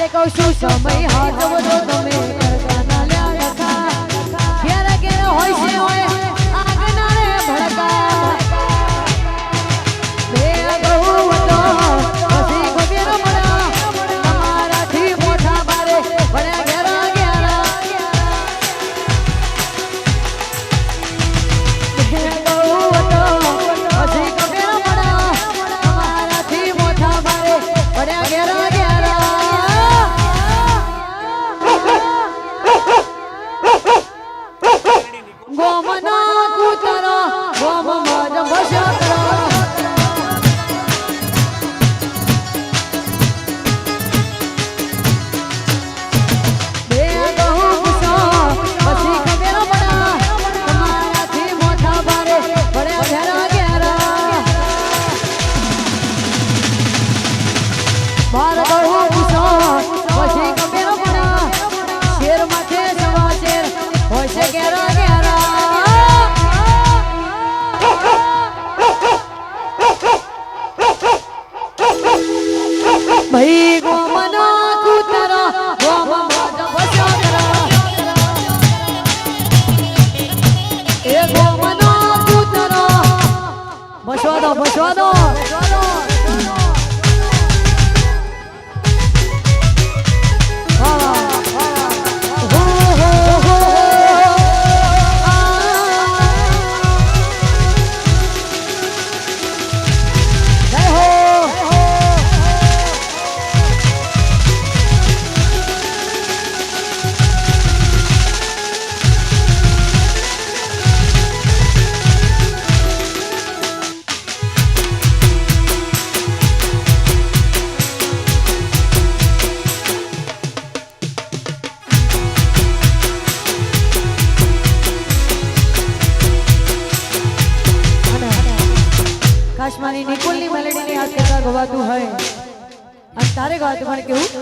તે કહું છું સમય હાથ તમે. ઘેર ઘેર હોય છે હોય बात मन के